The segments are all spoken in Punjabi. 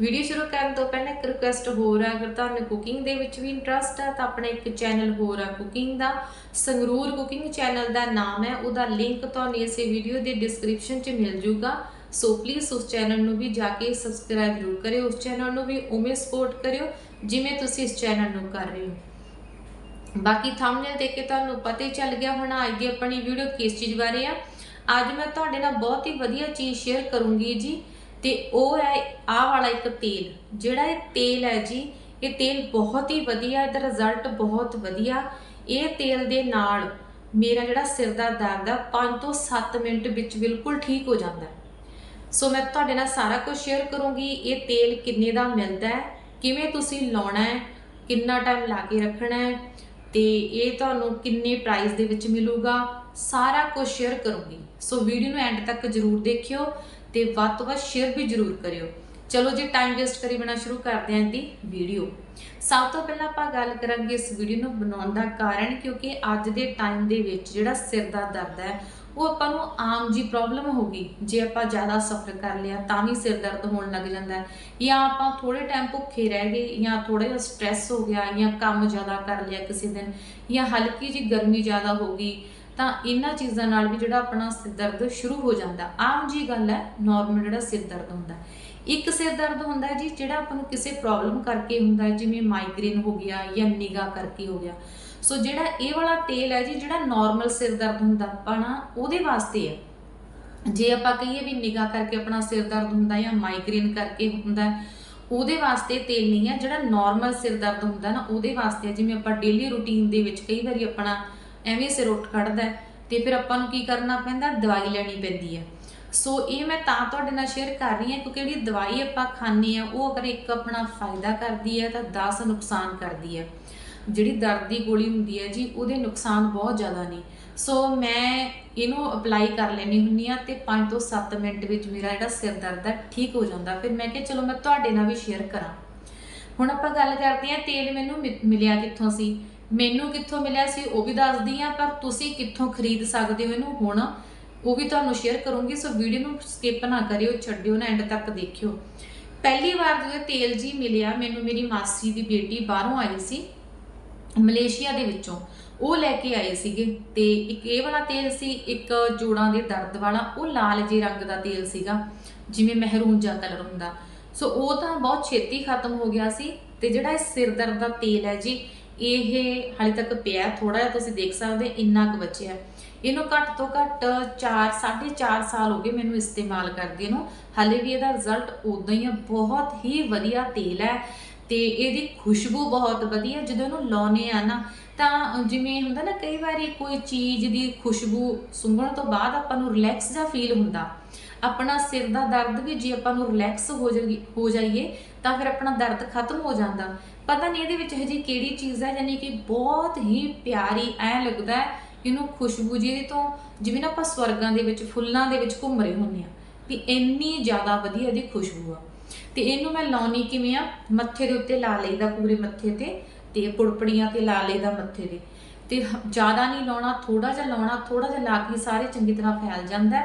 ਵੀਡੀਓ ਸ਼ੁਰੂ ਕਰਨ ਤੋਂ ਪਹਿਲਾਂ ਇੱਕ ਰਿਕੁਐਸਟ ਹੋਰ ਹੈ ਅਗਰ ਤੁਹਾਨੂੰ ਕੁਕਿੰਗ ਦੇ ਵਿੱਚ ਵੀ ਇੰਟਰਸਟ ਆ, ਤਾਂ ਆਪਣਾ ਇੱਕ ਚੈਨਲ ਹੋਰ ਆ ਕੁਕਿੰਗ ਦਾ। ਸੰਗਰੂਰ ਕੁਕਿੰਗ ਚੈਨਲ ਦਾ ਨਾਮ ਹੈ, ਉਹਦਾ ਲਿੰਕ ਤੁਹਾਨੂੰ ਇਸੇ ਵੀਡੀਓ ਦੇ ਡਿਸਕ੍ਰਿਪਸ਼ਨ 'ਚ ਮਿਲ ਜੂਗਾ। ਸੋ ਪਲੀਜ਼ ਉਸ ਚੈਨਲ ਨੂੰ ਵੀ ਜਾ ਕੇ ਸਬਸਕ੍ਰਾਈਬ ਜ਼ਰੂਰ ਕਰਿਓ, ਉਸ ਚੈਨਲ ਨੂੰ ਵੀ ਉਵੇਂ ਸਪੋਰਟ ਕਰਿਓ, ਜਿਵੇਂ ਤੁਸੀਂ ਇਸ ਚੈਨਲ ਨੂੰ ਕਰ ਰਹੇ ਹੋ। ਬਾਕੀ ਥੰਬਨੇਲ ਦੇਖ ਕੇ ਤੁਹਾਨੂੰ ਪਤਾ ਹੀ ਚੱਲ ਗਿਆ ਹੁਣ ਅੱਜ ਦੀ ਆਪਣੀ ਵੀਡੀਓ ਕਿਸ ਚੀਜ਼ ਬਾਰੇ ਆ। ਅੱਜ ਮੈਂ ਤੁਹਾਡੇ ਨਾਲ ਬਹੁਤ ਹੀ ਵਧੀਆ ਚੀਜ਼ ਸ਼ੇਅਰ ਕਰੂੰਗੀ ਜੀ। ਤੇ ਉਹ ਹੈ ਆਹ ਵਾਲਾ ਇੱਕ ਤੇਲ, ਜਿਹੜਾ ਇਹ ਤੇਲ ਹੈ ਜੀ, ਇਹ ਤੇਲ ਬਹੁਤ ਹੀ ਵਧੀਆ, ਇਹਦਾ ਰਿਜ਼ਲਟ ਬਹੁਤ ਵਧੀਆ। ਇਹ ਤੇਲ ਦੇ ਨਾਲ ਮੇਰਾ ਜਿਹੜਾ ਸਿਰ ਦਾ ਦਰਦ ਆ 5 ਤੋਂ 7 ਮਿੰਟ ਵਿੱਚ ਬਿਲਕੁਲ ਠੀਕ ਹੋ ਜਾਂਦਾ ਸੋ ਮੈਂ ਤੁਹਾਡੇ ਨਾਲ ਸਾਰਾ ਕੁਝ ਸ਼ੇਅਰ ਕਰੂੰਗੀ, ਇਹ ਤੇਲ ਕਿੰਨੇ ਦਾ ਮਿਲਦਾ ਹੈ, ਕਿਵੇਂ ਤੁਸੀਂ ਲਾਉਣਾ ਹੈ, ਕਿੰਨਾ ਟਾਈਮ ਲਾ ਕੇ ਰੱਖਣਾ ਹੈ, ਤੇ ਇਹ ਤੁਹਾਨੂੰ ਕਿੰਨੇ ਪ੍ਰਾਈਸ ਦੇ ਵਿੱਚ ਮਿਲੂਗਾ, ਸਾਰਾ ਕੁਝ ਸ਼ੇਅਰ ਕਰੂੰਗੀ। ਸੋ ਵੀਡੀਓ ਨੂੰ ਐਂਡ ਤੱਕ ਜਰੂਰ ਦੇਖਿਓ। ਤੇ ਵੱਧ ਤੋਂ ਵੱਧ ਸ਼ੇਅਰ ਵੀ ਜਰੂਰ ਕਰਿਓ। ਚਲੋ ਜੀ ਟਾਈਮ ਵੇਸਟ ਕਰੀ ਬਿਨਾ ਸ਼ੁਰੂ ਕਰਦੇ ਹਾਂ ਇਹਦੀ ਵੀਡੀਓ ਸਭ ਤੋਂ ਪਹਿਲਾਂ ਆਪਾਂ ਗੱਲ ਕਰਾਂਗੇ ਇਸ ਵੀਡੀਓ ਨੂੰ ਬਣਾਉਣ ਦਾ ਕਾਰਨ, ਕਿਉਂਕਿ ਅੱਜ ਦੇ ਟਾਈਮ ਦੇ ਵਿੱਚ ਜਿਹੜਾ ਸਿਰ ਦਾ ਦਰਦ ਹੈ, ਉਹ ਆਪਾਂ ਨੂੰ ਆਮ ਜੀ ਪ੍ਰੋਬਲਮ ਹੋ ਗਈ। ਜੇ ਆਪਾਂ ਜ਼ਿਆਦਾ ਸਫਰ ਕਰ ਲਿਆ, ਤਾਂ ਵੀ ਸਿਰ ਦਰਦ ਹੋਣ ਲੱਗ ਜਾਂਦਾ ਹੈ। ਜਾਂ ਆਪਾਂ ਥੋੜੇ ਟਾਈਮ ਭੁੱਖੇ ਰਹਿ ਗਏ, ਜਾਂ ਥੋੜਾ ਜਿਹਾ ਸਟ੍ਰੈਸ ਹੋ ਗਿਆ, ਜਾਂ ਕੰਮ ਜ਼ਿਆਦਾ ਕਰ ਲਿਆ ਕਿਸੇ ਦਿਨ, ਜਾਂ ਹਲਕੀ ਜੀ ਗਰਮੀ ਜ਼ਿਆਦਾ ਹੋ ਗਈ ਤਾਂ ਇਹਨਾਂ ਚੀਜ਼ਾਂ ਨਾਲ ਵੀ ਜਿਹੜਾ ਆਪਣਾ ਸਿਰ ਦਰਦ ਸ਼ੁਰੂ ਹੋ ਜਾਂਦਾ। ਆਮ ਜੀ ਗੱਲ ਹੈ ਨਾਰਮਲ ਜਿਹੜਾ ਸਿਰ ਦਰਦ ਹੁੰਦਾ। ਇੱਕ ਸਿਰ ਦਰਦ ਹੁੰਦਾ ਜੀ, ਜਿਹੜਾ ਆਪਾਂ ਨੂੰ ਕਿਸੇ ਪ੍ਰੋਬਲਮ ਕਰਕੇ ਹੁੰਦਾ, ਜਿਵੇਂ ਮਾਈਗ੍ਰੇਨ ਹੋ ਗਿਆ ਜਾਂ ਨਿਗਾ ਕਰਕੇ ਹੋ ਗਿਆ। ਸੋ ਜਿਹੜਾ ਇਹ ਵਾਲਾ ਤੇਲ ਹੈ ਜੀ, ਜਿਹੜਾ ਨਾਰਮਲ ਸਿਰ ਦਰਦ ਹੁੰਦਾ ਆਪਣਾ, ਉਹਦੇ ਵਾਸਤੇ ਹੈ। ਜੇ ਆਪਾਂ ਕਹੀਏ ਵੀ ਨਿਗਾ ਕਰਕੇ ਆਪਣਾ ਸਿਰ ਦਰਦ ਹੁੰਦਾ ਜਾਂ ਮਾਈਗ੍ਰੇਨ ਕਰਕੇ ਹੁੰਦਾ, ਉਹਦੇ ਵਾਸਤੇ ਤੇਲ ਨਹੀਂ ਹੈ। ਜਿਹੜਾ ਨਾਰਮਲ ਸਿਰ ਦਰਦ ਹੁੰਦਾ ਨਾ, ਉਹਦੇ ਵਾਸਤੇ ਜਿਵੇਂ ਆਪਾਂ ਡੇਲੀ ਰੂਟੀਨ ਦੇ ਵਿੱਚ ਕਈ ਵਾਰੀ ਆਪਣਾ ਐਵੇਂ ਸਿਰ ਉੱਠ ਖੜਦਾ ਤੇ ਫਿਰ ਆਪਾਂ ਨੂੰ ਕੀ ਕਰਨਾ ਪੈਂਦਾ? ਦਵਾਈ ਲੈਣੀ ਪੈਂਦੀ ਹੈ। ਸੋ ਇਹ ਮੈਂ ਤਾਂ ਤੁਹਾਡੇ ਨਾਲ ਸ਼ੇਅਰ ਕਰ ਰਹੀ ਹਾਂ ਕਿਉਂਕਿ ਜਿਹੜੀ ਦਵਾਈ ਆਪਾਂ ਖਾਂਦੇ ਆ ਉਹ ਅਗਰ ਇੱਕ ਆਪਣਾ ਫਾਇਦਾ ਕਰਦੀ ਹੈ ਤਾਂ 10 ਨੁਕਸਾਨ ਕਰਦੀ ਹੈ। ਜਿਹੜੀ ਦਰਦ ਦੀ ਗੋਲੀ ਹੁੰਦੀ ਹੈ ਜੀ, ਉਹਦੇ ਨੁਕਸਾਨ ਬਹੁਤ ਜ਼ਿਆਦਾ ਨੇ। ਸੋ ਮੈਂ ਇਹਨੂੰ ਅਪਲਾਈ ਕਰ ਲੈਣੀ ਹੁੰਨੀ ਆ ਤੇ 5 ਤੋਂ 7 ਮਿੰਟ ਵਿੱਚ ਮੇਰਾ ਜਿਹੜਾ ਸਿਰ ਦਰਦ ਹੈ ਠੀਕ ਹੋ ਜਾਂਦਾ। ਫਿਰ ਮੈਂ ਕਿਹਾ, ਚਲੋ ਮੈਂ ਤੁਹਾਡੇ ਨਾਲ ਵੀ ਸ਼ੇਅਰ ਕਰਾਂ। ਹੁਣ ਆਪਾਂ ਗੱਲ ਕਰਦੇ ਹਾਂ ਤੇਲ ਮੈਨੂੰ ਮਿ- ਮਿਲਿਆ ਕਿੱਥੋਂ ਸੀ? ਮੈਨੂੰ ਕਿੱਥੋਂ ਮਿਲਿਆ ਸੀ ਉਹ ਵੀ ਦੱਸਦੀ ਆ, ਪਰ ਤੁਸੀਂ ਕਿੱਥੋਂ ਖਰੀਦ ਸਕਦੇ ਹੋ ਇਹਨੂੰ ਹੁਣ? ਉਹ ਵੀ ਤੁਹਾਨੂੰ ਸ਼ੇਅਰ ਕਰੂੰਗੀ, ਸੋ ਵੀਡੀਓ ਨੂੰ ਸਕਿਪ ਨਾ ਕਰਿਓ, ਛੱਡਿਓ ਨਾ ਐਂਡ ਤੱਕ ਦੇਖਿਓ। ਪਹਿਲੀ ਵਾਰ ਜਦੋਂ ਤੇਲ ਜੀ ਮਿਲਿਆ, ਮੈਨੂੰ ਮੇਰੀ ਮਾਸੀ ਦੀ ਬੇਟੀ ਬਾਹਰੋਂ ਆਈ ਸੀ, ਮਲੇਸ਼ੀਆ ਦੇ ਵਿੱਚੋਂ। ਉਹ ਲੈ ਕੇ ਆਏ ਸੀਗੇ ਤੇ ਇੱਕ ਇਹ ਵਾਲਾ ਤੇਲ ਸੀ, ਇੱਕ ਜੋੜਾਂ ਦੇ ਦਰਦ ਵਾਲਾ, ਉਹ ਲਾਲ ਜੇ ਰੰਗ ਦਾ ਤੇਲ ਸੀਗਾ, ਜਿਵੇਂ ਮਹਿਰੂਨ ਜਾਂ ਕਲਰ ਹੁੰਦਾ। ਸੋ ਉਹ ਤਾਂ ਬਹੁਤ ਛੇਤੀ ਖਤਮ ਹੋ ਗਿਆ ਸੀ, ਤੇ ਜਿਹੜਾ ਇਹ ਸਿਰ ਦਰਦ ਦਾ ਤੇਲ ਹੈ ਜੀ ਇਹ ਹਾਲੇ ਤੱਕ ਪਿਆ ਥੋੜਾ ਜਿਹਾ ਤੁਸੀਂ ਦੇਖ ਸਕਦੇ ਇੰਨਾ ਕੁ ਬਚਿਆ ਇਹਨੂੰ ਘੱਟ ਤੋਂ ਘੱਟ 4 4.5 ਸਾਲ ਹੋ ਗਏ ਮੈਨੂੰ ਇਸਤੇਮਾਲ ਕਰਦੇ ਨੂੰ। ਹਾਲੇ ਵੀ ਇਹਦਾ ਰਿਜ਼ਲਟ ਉਦਾਂ ਹੀ ਆ, ਬਹੁਤ ਹੀ ਵਧੀਆ ਤੇਲ ਹੈ ਤੇ ਇਹਦੀ ਖੁਸ਼ਬੂ ਬਹੁਤ ਵਧੀਆ, ਜਦੋਂ ਇਹਨੂੰ ਲਾਉਨੇ ਆ ਨਾ, ਤਾਂ ਜਿਵੇਂ ਹੁੰਦਾ ਨਾ, ਕਈ ਵਾਰੀ ਕੋਈ ਚੀਜ਼ ਦੀ ਖੁਸ਼ਬੂ ਸੁੰਘਣ ਤੋਂ ਬਾਅਦ ਆਪਾਂ ਨੂੰ ਰਿਲੈਕਸ ਜਿਹਾ ਫੀਲ ਹੁੰਦਾ। ਆਪਣਾ ਸਿਰ ਦਾ ਦਰਦ ਵੀ ਜੇ ਆਪਾਂ ਨੂੰ ਰਿਲੈਕਸ ਹੋ ਜਾਈਏ ਹੋ ਜਾਈਏ, ਤਾਂ ਫਿਰ ਆਪਣਾ ਦਰਦ ਖਤਮ ਹੋ ਜਾਂਦਾ। ਪਤਾ ਨਹੀਂ ਇਹਦੇ ਵਿੱਚ ਹਜੇ ਕਿਹੜੀ ਚੀਜ਼ ਹੈ, ਯਾਨੀ ਕਿ ਬਹੁਤ ਹੀ ਪਿਆਰੀ ਐ ਲੱਗਦਾ ਹੈ, ਇਹਨੂੰ ਖੁਸ਼ਬੂ ਜਿਹਦੇ ਤੋਂ, ਜਿਵੇਂ ਨਾ ਆਪਾਂ ਸਵਰਗਾਂ ਦੇ ਵਿੱਚ, ਫੁੱਲਾਂ ਦੇ ਵਿੱਚ ਘੁੰਮ ਰਹੇ ਹੁੰਦੇ ਆ ਵੀ ਇੰਨੀ ਜ਼ਿਆਦਾ ਵਧੀਆ ਇਹਦੀ ਖੁਸ਼ਬੂ ਆ। ਤੇ ਇਹਨੂੰ ਮੈਂ ਲਾਉਣੀ ਕਿਵੇਂ ਆ? ਮੱਥੇ ਦੇ ਉੱਤੇ ਲਾ ਲਈਦਾ ਪੂਰੇ ਮੱਥੇ ਤੇ ਤੇ ਪੁੜਪੜੀਆਂ ਤੇ ਲਾ ਲਈਦਾ ਮੱਥੇ ਦੇ ਤੇ ਹ- ਜ਼ਿਆਦਾ ਨਹੀਂ ਲਾਉਣਾ ਥੋੜਾ ਜਿਹਾ ਲਾਉਣਾ ਥੋੜਾ ਜਿਹਾ ਲਾ ਕੇ ਸਾਰੇ ਚੰਗੀ ਤਰ੍ਹਾਂ ਫੈਲ ਜਾਂਦਾ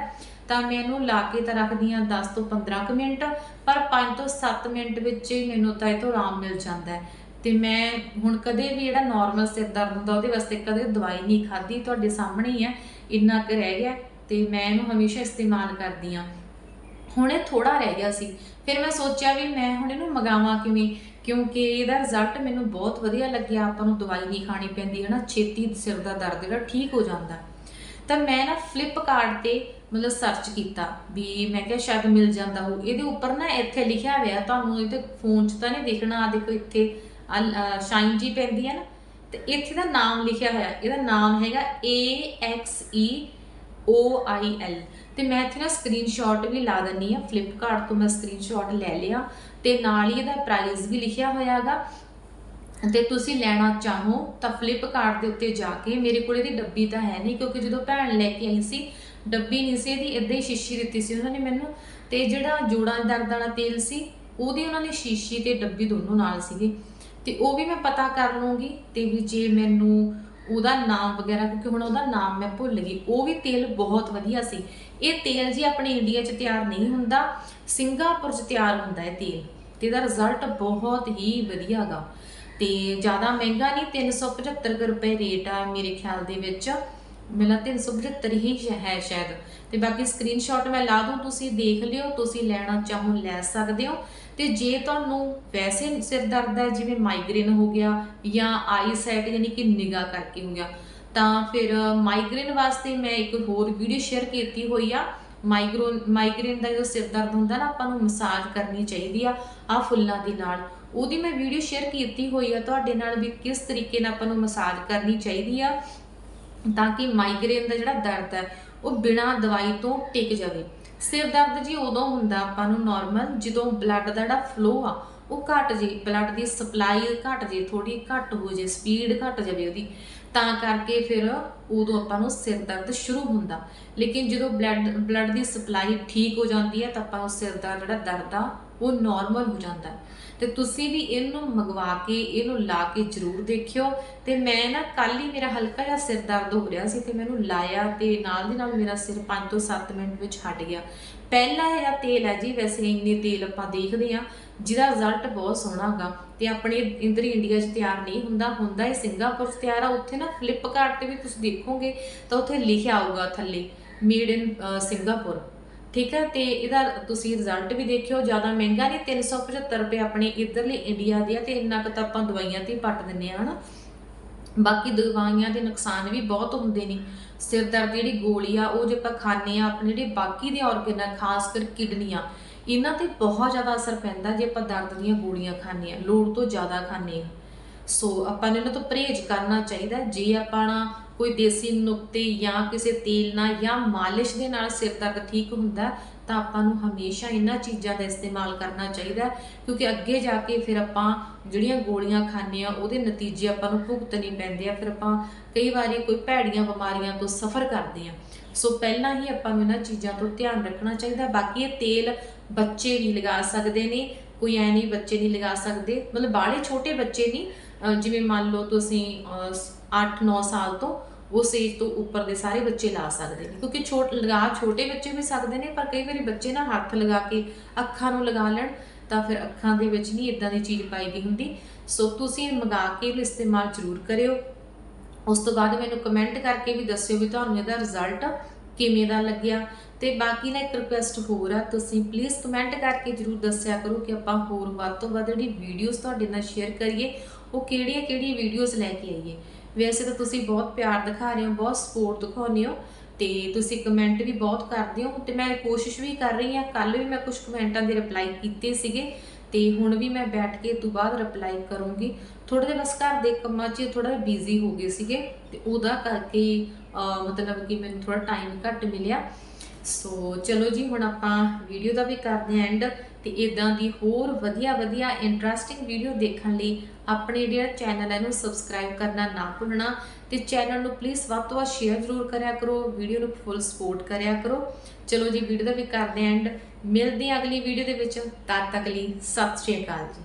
ਤਾਂ ਮੈਂ ਇਹਨੂੰ ਲਾ ਕੇ ਤਾਂ ਰੱਖਦੀ ਹਾਂ 10 ਤੋਂ 15 ਕੁ ਮਿੰਟ, ਪਰ 5 ਤੋਂ 7 ਮਿੰਟ ਵਿੱਚ ਹੀ ਮੈਨੂੰ ਤਾਂ ਇਹ ਤੋਂ ਆਰਾਮ ਮਿਲ ਜਾਂਦਾ ਹੈ। ਤੇ ਮੈਂ ਹੁਣ ਕਦੇ ਵੀ ਜਿਹੜਾ ਨਾਰਮਲ ਸਿਰ ਦਰਦ ਹੁੰਦਾ ਉਹਦੇ ਵਾਸਤੇ ਕਦੇ ਦਵਾਈ ਨਹੀਂ ਖਾਧੀ, ਤੁਹਾਡੇ ਸਾਹਮਣੇ ਹੀ ਹੈ, ਇੰਨਾ ਕੁ ਰਹਿ ਗਿਆ ਤੇ ਮੈਂ ਇਹਨੂੰ ਹਮੇਸ਼ਾ ਇਸਤੇਮਾਲ ਕਰਦੀ ਹਾਂ। ਹੁਣ ਇਹ ਥੋੜਾ ਰਹਿ ਗਿਆ ਸੀ। ਫਿਰ ਮੈਂ ਸੋਚਿਆ ਵੀ ਮੈਂ ਹੁਣ ਇਹਨੂੰ ਮਗਾਵਾਂ ਕਿਵੇਂ? ਕਿਉਂਕਿ ਇਹਦਾ ਰਿਜ਼ਲਟ ਮੈਨੂੰ ਬਹੁਤ ਵਧੀਆ ਲੱਗਿਆ, ਆਪਾਂ ਨੂੰ ਦਵਾਈ ਨਹੀਂ ਖਾਣੀ ਪੈਂਦੀ ਹੈ ਨਾ ਛੇਤੀ ਸਿਰ ਦਾ ਦਰਦ ਜਿਹੜਾ ਠੀਕ ਹੋ ਜਾਂਦਾ। ਤਾਂ ਮੈਂ ਨਾ ਫਲਿੱਪਕਾਰਟ ਤੇ ਮਤਲਬ ਸਰਚ ਕੀਤਾ ਵੀ ਮੈਂ ਕਿਹਾ ਸ਼ਾਇਦ ਮਿਲ ਜਾਂਦਾ ਹੋ ਇਹਦੇ ਉੱਪਰ ਨਾ ਇੱਥੇ ਲਿਖਿਆ ਹੋਇਆ, ਤੁਹਾਨੂੰ ਇਹ ਇਹਦੇ ਫੋਨ 'ਚ ਤਾਂ ਨਹੀਂ ਦਿਖਣਾ ਆ ਦੇਖੋ ਇੱਥੇ ਸ਼ਾਈਨ ਜੀ ਪੈਂਦੀ ਹੈ ਨਾ। ਤੇ ਇੱਥੇ ਦਾ ਨਾਮ ਲਿਖਿਆ ਹੋਇਆ, ਇਹਦਾ ਨਾਮ ਹੈਗਾ A X E O I L ਤੇ ਮੈਂ ਇੱਥੇ ਨਾ ਸਕਰੀਨਸ਼ਾਟ ਵੀ ਲਾ ਦਿੰਨੀ ਆ ਫਲਿੱਪਕਾਰਟ ਤੋਂ ਮੈਂ ਸਕਰੀਨਸ਼ਾਟ ਲੈ ਲਿਆ। ਤੇ ਨਾਲ ਹੀ ਇਹਦਾ ਪ੍ਰਾਈਸ ਵੀ ਲਿਖਿਆ ਹੋਇਆ ਹੈਗਾ। ਤੇ ਤੁਸੀਂ ਲੈਣਾ ਚਾਹੋ ਤਾਂ ਫਲਿੱਪਕਾਰਟ ਦੇ ਉੱਤੇ ਜਾ ਕੇ, ਮੇਰੇ ਕੋਲ ਇਹਦੀ ਡੱਬੀ ਤਾਂ ਹੈ ਨਹੀਂ, ਕਿਉਂਕਿ ਜਦੋਂ ਭੈਣ ਲੈ ਕੇ ਆਈ ਸੀ ਡੱਬੀ ਨਹੀਂ ਸੀ, ਇਹਦੀ ਇਦਾਂ ਹੀ ਸ਼ੀਸ਼ੀ ਦਿੱਤੀ ਸੀ ਉਹਨਾਂ ਨੇ ਮੈਨੂੰ ਤੇ ਜਿਹੜਾ ਜੋੜਾਂ ਦੇ ਦਰਦ ਵਾਲਾ ਤੇਲ ਸੀ, ਉਹਦੀ ਉਹਨਾਂ ਨੇ ਸ਼ੀਸ਼ੀ ਤੇ ਡੱਬੀ ਦੋਨੋਂ ਨਾਲ ਸੀਗੇ। ਤੇ ਉਹ ਵੀ ਮੈਂ ਪਤਾ ਕਰ ਲੂੰਗੀ ਤੇ ਵੀ ਜੇ ਮੈਨੂੰ ਉਹਦਾ ਨਾਮ ਵਗੈਰਾ, ਕਿਉਂਕਿ ਹੁਣ ਉਹਦਾ ਨਾਮ ਮੈਂ ਭੁੱਲ ਗਈ, ਉਹ ਵੀ ਤੇਲ ਬਹੁਤ ਵਧੀਆ ਸੀ। ਇਹ ਤੇਲ ਜੀ ਆਪਣੇ ਇੰਡੀਆ 'ਚ ਤਿਆਰ ਨਹੀਂ ਹੁੰਦਾ, ਸਿੰਗਾਪੁਰ 'ਚ ਤਿਆਰ ਹੁੰਦਾ ਹੈ ਤੇਲ। ਤੇ ਇਹਦਾ ਰਿਜ਼ਲਟ ਬਹੁਤ ਹੀ ਵਧੀਆ ਗਾ। ਤੇ ਜ਼ਿਆਦਾ ਮਹਿੰਗਾ ਨਹੀਂ 375 ਕੁ ਰੁਪਏ ਰੇਟ ਆ ਮੇਰੇ ਖਿਆਲ ਦੇ ਵਿੱਚ। ਮੇਰਾ 375 ਹੀ ਹੈ ਸ਼ਾਇਦ। ਤੇ ਬਾਕੀ ਸਕਰੀਨਸ਼ਾਟ ਮੈਂ ਲਾ ਦੂੰ, ਤੁਸੀਂ ਦੇਖ ਲਿਓ, ਤੁਸੀਂ ਲੈਣਾ ਚਾਹੋ, ਲੈ ਸਕਦੇ ਹੋ। ਤੇ ਜੇ ਤੁਹਾਨੂੰ ਵੈਸੇ ਸਿਰ ਦਰਦ ਹੈ, ਜਿਵੇਂ ਮਾਈਗ੍ਰੇਨ ਹੋ ਗਿਆ ਜਾਂ ਆਈ ਸਾਈਟ ਯਾਨੀ ਕਿ ਨਿਗਾਹ ਕਰਕੇ ਹੋ ਗਿਆ, ਤਾਂ ਫਿਰ ਮਾਈਗ੍ਰੇਨ ਵਾਸਤੇ ਮੈਂ ਇੱਕ ਹੋਰ ਵੀਡੀਓ ਸ਼ੇਅਰ ਕੀਤੀ ਹੋਈ ਆ। ਮਾਈਗ੍ਰੋਨ ਮਾਈਗ੍ਰੇਨ ਦਾ ਜੋ ਸਿਰ ਦਰਦ ਹੁੰਦਾ ਨਾ, ਆਪਾਂ ਨੂੰ ਮਸਾਜ ਕਰਨੀ ਚਾਹੀਦੀ ਆ ਆ ਫੁੱਲਾਂ ਦੇ ਨਾਲ। ਉਹਦੀ ਮੈਂ ਵੀਡੀਓ ਸ਼ੇਅਰ ਕੀਤੀ ਹੋਈ ਆ, ਤੁਹਾਡੇ ਨਾਲ ਵੀ ਕਿਸ ਤਰੀਕੇ ਨਾਲ ਆਪਾਂ ਨੂੰ ਮਸਾਜ ਕਰਨੀ ਚਾਹੀਦੀ ਆ। ਤਾਂ ਕਿ ਮਾਈਗ੍ਰੇਨ ਦਾ ਜਿਹੜਾ ਦਰਦ ਹੈ, ਉਹ ਬਿਨਾਂ ਦਵਾਈ ਤੋਂ ਟਿਕ ਜਾਵੇ ਸਿਰ ਦਰਦ ਜੀ ਉਦੋਂ ਹੁੰਦਾ ਆਪਾਂ ਨੂੰ ਨਾਰਮਲ ਜਦੋਂ ਬਲੱਡ ਦਾ ਜਿਹੜਾ ਫਲੋ ਆ, ਉਹ ਘਟ ਜੇ ਬਲੱਡ ਦੀ ਸਪਲਾਈ ਘਟ ਜੇ ਥੋੜੀ ਘਟ ਹੋ ਜੇ ਸਪੀਡ ਘਟ ਜਾਵੇ ਉਹਦੀ, ਤਾਂ ਕਰਕੇ ਫਿਰ ਉਦੋਂ ਆਪਾਂ ਨੂੰ ਸਿਰ ਦਰਦ ਸ਼ੁਰੂ ਹੁੰਦਾ ਲੇਕਿਨ ਜਦੋਂ ਬਲੱਡ ਬਲੱਡ ਦੀ ਸਪਲਾਈ ਠੀਕ ਹੋ ਜਾਂਦੀ ਹੈ, ਤਾਂ ਆਪਾਂ ਉਸ ਸਿਰ ਦਾ ਜਿਹੜਾ ਦਰਦ ਆ, ਉਹ ਨਾਰਮਲ ਹੋ ਜਾਂਦਾ ਹੈ। ਤੇ ਤੁਸੀਂ ਵੀ ਇਹਨੂੰ ਮੰਗਵਾ ਕੇ, ਇਹਨੂੰ ਲਾ ਕੇ ਜ਼ਰੂਰ ਦੇਖਿਓ। ਤੇ ਮੈਂ ਨਾ ਕੱਲ ਹੀ ਮੇਰਾ ਹਲਕਾ ਜਿਹਾ ਸਿਰ ਦਰਦ ਹੋ ਰਿਹਾ ਸੀ ਤੇ ਮੈਨੂੰ ਲਾਇਆ ਤੇ ਨਾਲ ਦੀ ਨਾਲ ਮੇਰਾ ਸਿਰ 5 ਤੋਂ 7 ਮਿੰਟ ਵਿੱਚ ਹਟ ਗਿਆ। ਪਹਿਲਾ ਇਹ ਤੇਲ ਹੈ ਜੀ, ਵੈਸੇ ਇੰਨੇ ਤੇਲ ਆਪਾਂ ਦੇਖਦੇ ਆ ਜਿਹਦਾ ਰਿਜ਼ਲਟ ਬਹੁਤ ਸੋਹਣਾ ਹੈਗਾ ਤੇ ਆਪਣੇ ਇੰਦਰ ਇੰਡੀਆ 'ਚ ਤਿਆਰ ਨਹੀਂ ਹੁੰਦਾ ਹੁੰਦਾ ਇਹ ਸਿੰਗਾਪੁਰ 'ਚ ਤਿਆਰ ਆ। ਉੱਥੇ ਨਾ ਫਲਿੱਪਕਾਰਟ ਤੇ ਵੀ ਤੁਸੀਂ ਦੇਖੋਗੇ ਤਾਂ ਉੱਥੇ ਲਿਖਿਆ ਆਊਗਾ ਥੱਲੇ ਮੇਡ ਇਨ ਸਿੰਗਾਪੁਰ ਠੀਕ ਹੈ? ਤੇ ਇਹਦਾ ਤੁਸੀਂ ਰਿਜ਼ਲਟ ਵੀ ਦੇਖਿਓ, ਜ਼ਿਆਦਾ ਮਹਿੰਗਾ ਨਹੀਂ 375 ਰੁਪਏ ਆਪਣੇ ਇਧਰਲੇ ਇੰਡੀਆ ਦੇ ਆ ਤੇ ਇੰਨਾ ਕੁ ਤਾਂ ਆਪਾਂ ਦਵਾਈਆਂ ਤੇ ਹੀ ਪੱਟ ਦਿੰਨੇ ਆ ਹਨਾ? ਬਾਕੀ ਦਵਾਈਆਂ ਦੇ ਨੁਕਸਾਨ ਵੀ ਬਹੁਤ ਹੁੰਦੇ ਨੇ। ਸਿਰ ਦਰਦ ਦੀ ਜਿਹੜੀ ਗੋਲੀ ਆ, ਉਹ ਜੇ ਆਪਾਂ ਖਾਂਦੇ ਆ ਆਪਣੇ ਜਿਹੜੇ ਬਾਕੀ ਦੇ ਆਰਗਨ ਆ, ਖਾਸ ਕਰ ਕਿਡਨੀਆਂ, ਇਹਨਾਂ ਤੇ ਬਹੁਤ ਜ਼ਿਆਦਾ ਅਸਰ ਪੈਂਦਾ ਜੇ ਆਪਾਂ ਦਰਦ ਦੀਆਂ ਗੋਲੀਆਂ ਖਾਂਦੇ ਆ ਲੋੜ ਤੋਂ ਜ਼ਿਆਦਾ ਖਾਂਦੇ ਆ ਸੋ ਆਪਾਂ ਨੂੰ ਇਹਨਾਂ ਤੋਂ ਪਰਹੇਜ਼ ਕਰਨਾ ਚਾਹੀਦਾ ਜੇ ਆਪਾਂ ਕੋਈ ਦੇਸੀ ਨੁਕਤੇ ਜਾਂ ਕਿਸੇ ਤੇਲ ਨਾਲ ਜਾਂ ਮਾਲਿਸ਼ ਦੇ ਨਾਲ ਸਿਰ ਦਰਦ ਠੀਕ ਹੁੰਦਾ ਤਾਂ ਆਪਾਂ ਨੂੰ ਹਮੇਸ਼ਾ ਇਹਨਾਂ ਚੀਜ਼ਾਂ ਦਾ ਇਸਤੇਮਾਲ ਕਰਨਾ ਚਾਹੀਦਾ ਕਿਉਂਕਿ ਅੱਗੇ ਜਾ ਕੇ ਫਿਰ ਆਪਾਂ ਜਿਹੜੀਆਂ ਗੋਲੀਆਂ ਖਾਂਦੇ ਆ ਉਹਦੇ ਨਤੀਜੇ ਆਪਾਂ ਨੂੰ ਭੁਗਤਣੇ ਪੈਂਦੇ ਆ। ਫਿਰ ਆਪਾਂ ਕਈ ਵਾਰੀ ਕੋਈ ਭੈੜੀਆਂ ਬਿਮਾਰੀਆਂ ਤੋਂ ਸਫਰ ਕਰਦੇ ਆ ਸੋ ਪਹਿਲਾਂ ਹੀ ਆਪਾਂ ਨੂੰ ਇਹਨਾਂ ਚੀਜ਼ਾਂ ਤੋਂ ਧਿਆਨ ਰੱਖਣਾ ਚਾਹੀਦਾ। ਬਾਕੀ ਇਹ ਤੇਲ ਬੱਚੇ ਵੀ ਲਗਾ ਸਕਦੇ ਨੇ। ਕੋਈ ਐ ਨਹੀਂ ਬੱਚੇ ਨਹੀਂ ਲਗਾ ਸਕਦੇ। ਮਤਲਬ ਬਾਹਲੇ ਛੋਟੇ ਬੱਚੇ ਨਹੀਂ ਜਿਵੇਂ ਮੰਨ ਲਓ ਤੁਸੀਂ 8-9 ਸਾਲ ਤੋਂ ਉਸ ਏਜ ਤੋਂ ਉੱਪਰ ਦੇ ਸਾਰੇ ਬੱਚੇ ਲਾ ਸਕਦੇ ਨੇ। ਕਿਉਂਕਿ ਛੋਟ, ਲਗਾ ਛੋਟੇ ਬੱਚੇ ਵੀ ਸਕਦੇ ਨੇ, ਪਰ ਕਈ ਵਾਰੀ ਬੱਚੇ ਨਾ ਹੱਥ ਲਗਾ ਕੇ ਅੱਖਾਂ ਨੂੰ ਲਗਾ ਲੈਣ ਤਾਂ ਫਿਰ ਅੱਖਾਂ ਦੇ ਵਿੱਚ ਨਹੀਂ ਇਦਾਂ ਦੀ ਚੀਜ਼ ਪਾਈ ਗਈ ਹੁੰਦੀ। ਸੋ ਤੁਸੀਂ ਮੰਗਾ ਕੇ ਵੀ ਇਸਤੇਮਾਲ ਜ਼ਰੂਰ ਕਰਿਓ। ਉਸ ਤੋਂ ਬਾਅਦ ਮੈਨੂੰ ਕਮੈਂਟ ਕਰਕੇ ਵੀ ਦੱਸਿਓ ਵੀ ਤੁਹਾਨੂੰ ਇਹਦਾ ਰਿਜ਼ਲਟ ਕਿਵੇਂ ਦਾ ਲੱਗਿਆ। ਤੇ ਬਾਕੀ ਨਾ ਇੱਕ ਰਿਕੁਐਸਟ ਹੋਰ ਆ, ਤੁਸੀਂ ਪਲੀਜ਼ ਕਮੈਂਟ ਕਰਕੇ ਜਰੂਰ ਦੱਸਿਆ ਕਰੋ ਕਿ ਆਪਾਂ ਹੋਰ ਵੱਧ ਤੋਂ ਵੱਧ ਜਿਹੜੀ ਵੀਡੀਓਜ਼ ਤੁਹਾਡੇ ਨਾਲ ਸ਼ੇਅਰ ਕਰੀਏ ਉਹ ਕਿਹੜੀਆਂ ਕਿਹੜੀਆਂ ਵੀਡੀਓਜ਼ ਲੈ ਕੇ ਆਈਏ। ਵੈਸੇ ਤਾਂ ਤੁਸੀਂ ਬਹੁਤ ਪਿਆਰ ਦਿਖਾ ਰਹੇ ਹੋ, ਬਹੁਤ ਸਪੋਰਟ ਦਿਖਾਉਂਦੇ ਹੋ ਤੇ ਤੁਸੀਂ ਕਮੈਂਟ ਵੀ ਬਹੁਤ ਕਰਦੇ ਹੋ ਤੇ ਮੈਂ ਕੋਸ਼ਿਸ਼ ਵੀ ਕਰ ਰਹੀ ਹਾਂ ਕੱਲ ਵੀ ਮੈਂ ਕੁਝ ਕਮੈਂਟਾਂ ਦੇ ਰਿਪਲਾਈ ਕੀਤੇ ਸੀਗੇ ਤੇ ਹੁਣ ਵੀ ਮੈਂ ਬੈਠ ਕੇ ਤੋਂ ਬਾਅਦ ਰਿਪਲਾਈ ਕਰੂੰਗੀ। ਥੋੜੇ ਜਿਹਾ ਬਸ ਘਰ ਦੇ ਕੰਮਾਂ 'ਚ ਥੋੜਾ ਬਿਜ਼ੀ ਹੋ ਗਏ ਸੀਗੇ ਤੇ ਉਹਦਾ ਕਰਕੇ ਮਤਲਬ ਕਿ ਮੈਨੂੰ ਥੋੜਾ ਟਾਈਮ ਘੱਟ ਮਿਲਿਆ। ਸੋ ਚਲੋ ਜੀ, ਹੁਣ ਆਪਾਂ ਵੀਡੀਓ ਦਾ ਵੀ ਕਰਦੇ ਹਾਂ ਐਂਡ ਤੇ ਇਦਾਂ ਦੀ ਹੋਰ ਵਧੀਆ ਵਧੀਆ ਇੰਟਰਸਟਿੰਗ ਵੀਡੀਓ ਦੇਖਣ ਲਈ ਆਪਣੇ ਜਿਹੜਾ ਚੈਨਲ ਹੈ ਨੂੰ ਸਬਸਕ੍ਰਾਈਬ ਕਰਨਾ ਨਾ ਭੁੱਲਣਾ ਤੇ ਚੈਨਲ ਨੂੰ ਪਲੀਜ਼ ਵੱਧ ਤੋਂ ਵੱਧ ਸ਼ੇਅਰ ਜ਼ਰੂਰ ਕਰਿਆ ਕਰੋ ਵੀਡੀਓ ਨੂੰ ਫੁੱਲ ਸਪੋਰਟ ਕਰਿਆ ਕਰੋ। ਚਲੋ ਜੀ ਵੀਡੀਓ ਦਾ ਵੀ ਕਰਦੇ ਐਂਡ ਮਿਲਦੇ ਹਾਂ ਅਗਲੀ ਵੀਡੀਓ ਦੇ ਵਿੱਚ। ਤਦ ਤੱਕ ਲਈ ਸਤਿ ਸ਼੍ਰੀ ਅਕਾਲ ਜੀ।